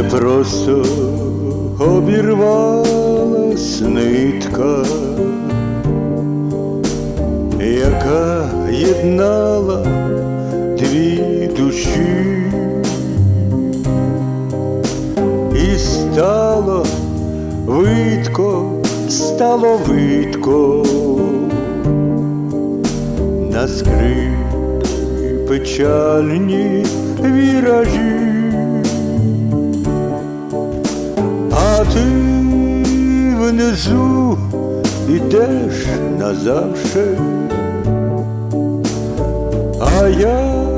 просто обірвалась нитка, яка єднала дві душі, і стало видко, стало видко на скрипи печальні віражі. Внизу ідеш назавше, а я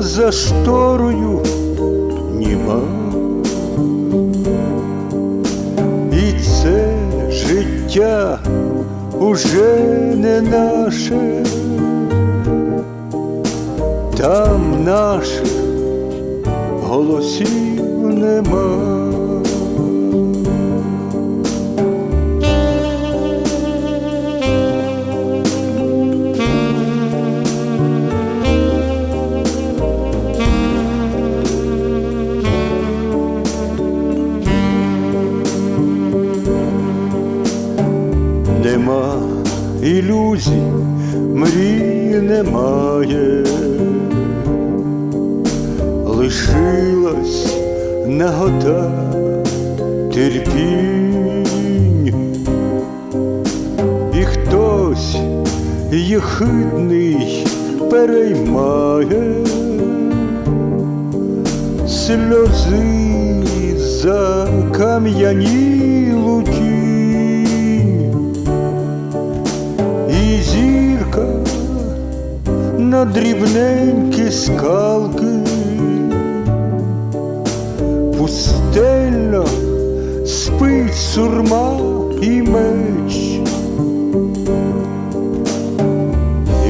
за шторою німа. І це життя уже не наше, там наших голосів нема. Нема ілюзій, мрій немає, лишилась нагота терпінь, і хтось єхидний переймає. Сльози за кам'янілу тінь. Зірка на дрібненькі скалки пустельно спить сурма і меч,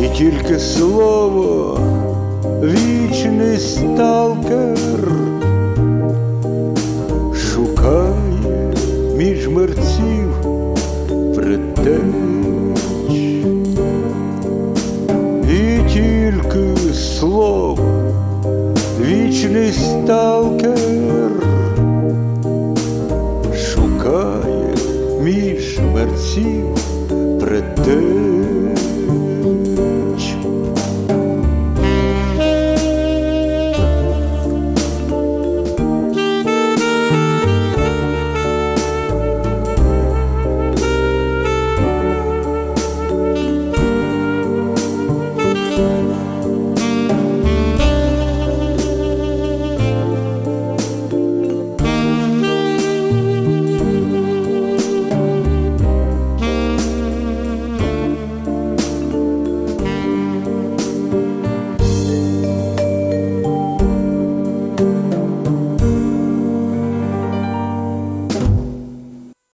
і тільки слово вічний сталкер шукає між мерців предтеч. Тільки слово вічний сталкер шукає між мерців предтеч.